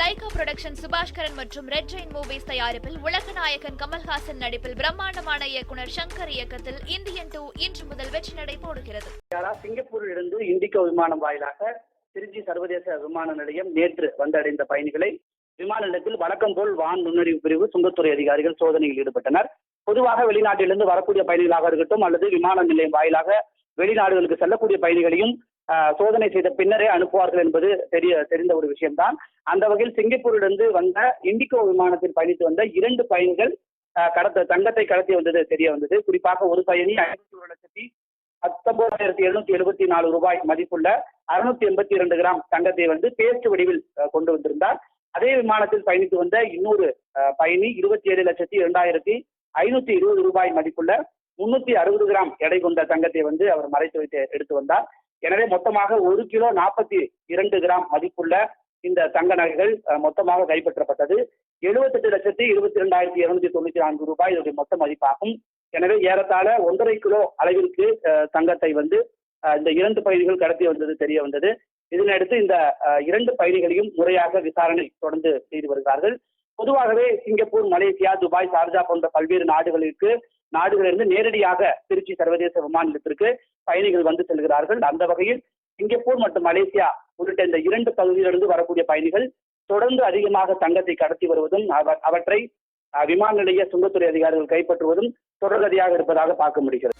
Lyca production Subaskaran மற்றும் red Jain movies தயாரிப்பில் உலக நாயகன் கமல்ஹாசன் நடிப்பில் பிரம்மாண்டமான இயக்குனர் சங்கர் இயக்கத்தில் இந்தியன் டூ இன்று முதல் வெற்றி நடை போடுகிறது. யாரா? சிங்கப்பூரில் இருந்து இண்டிகோ விமானம் வாயிலாக திருச்சி சர்வதேச விமான நிலையம் நேற்று வந்தடைந்த பயணிகளை விமான நிலையத்தில் வழக்கம் போல் வான் நுண்ணறிவு பிரிவு சுங்கத்துறை அதிகாரிகள் சோதனையில் ஈடுபட்டனர். பொதுவாக வெளிநாட்டிலிருந்து வரக்கூடிய பயணிகளாக இருக்கட்டும் அல்லது விமான நிலையம் வாயிலாக வெளிநாடுகளுக்கு செல்லக்கூடிய பயணிகளையும் சோதனை செய்த பின்னரே அனுப்புவார்கள் என்பது தெரிய தெரிந்த ஒரு விஷயம்தான். அந்த வகையில் சிங்கப்பூரிலிருந்து வந்த இண்டிகோ விமானத்தில் பயணித்து வந்த இரண்டு பயணிகள் கடத்த தங்கத்தை கடத்தி வந்தது தெரிய வந்தது. குறிப்பாக ஒரு பயணி ஐம்பத்தி ஒரு லட்சத்தி பத்தொன்பதாயிரத்தி எழுநூத்தி எழுபத்தி நாலு ரூபாய் மதிப்புள்ள அறுநூத்தி எண்பத்தி இரண்டு கிராம் தங்கத்தை வந்து பேஸ்ட் வடிவில் கொண்டு வந்திருந்தார். அதே விமானத்தில் பயணித்து வந்த இன்னொரு அஹ், பயணி இருபத்தி ஏழு லட்சத்தி இரண்டாயிரத்தி ஐநூத்தி இருபது ரூபாய் மதிப்புள்ள முன்னூத்தி அறுபது கிராம் எடை கொண்ட தங்கத்தை வந்து அவர் மறைத்து வைத்து எடுத்து வந்தார். எனவே மொத்தமாக ஒரு கிலோ நாற்பத்தி இரண்டு கிராம் மதிப்புள்ள இந்த தங்க நகைகள் மொத்தமாக கைப்பற்றப்பட்டது. எழுபத்தெட்டு லட்சத்தி இருபத்தி இரண்டாயிரத்தி இருநூத்தி தொண்ணூத்தி நான்கு ரூபாய் இதனுடைய மொத்த மதிப்பாகும். எனவே ஏறத்தாழ ஒன்றரை கிலோ அளவிற்கு அஹ், தங்கத்தை வந்து இந்த இரண்டு பயணிகள் கடத்தி வந்தது தெரிய வந்தது. இதனையடுத்து இந்த இரண்டு பயணிகளையும் முறையாக விசாரணை தொடர்ந்து செய்து வருகிறார்கள். பொதுவாகவே சிங்கப்பூர் மலேசியா துபாய் சார்ஜா போன்ற பல்வேறு நாடுகளுக்கு நாடுகளிலிருந்து நேரடியாக திருச்சி சர்வதேச விமான பயணிகள் வந்து செல்கிறார்கள். அந்த வகையில் சிங்கப்பூர் மற்றும் மலேசியா உள்ளிட்ட இந்த இரண்டு பகுதியிலிருந்து வரக்கூடிய பயணிகள் தொடர்ந்து அதிகமாக தங்கத்தை கடத்தி வருவதும் அவற்றை விமான நிலைய சுங்கத்துறை அதிகாரிகள் கைப்பற்றுவதும் தொடர்கதியாக இருப்பதாக பார்க்க முடிகிறது.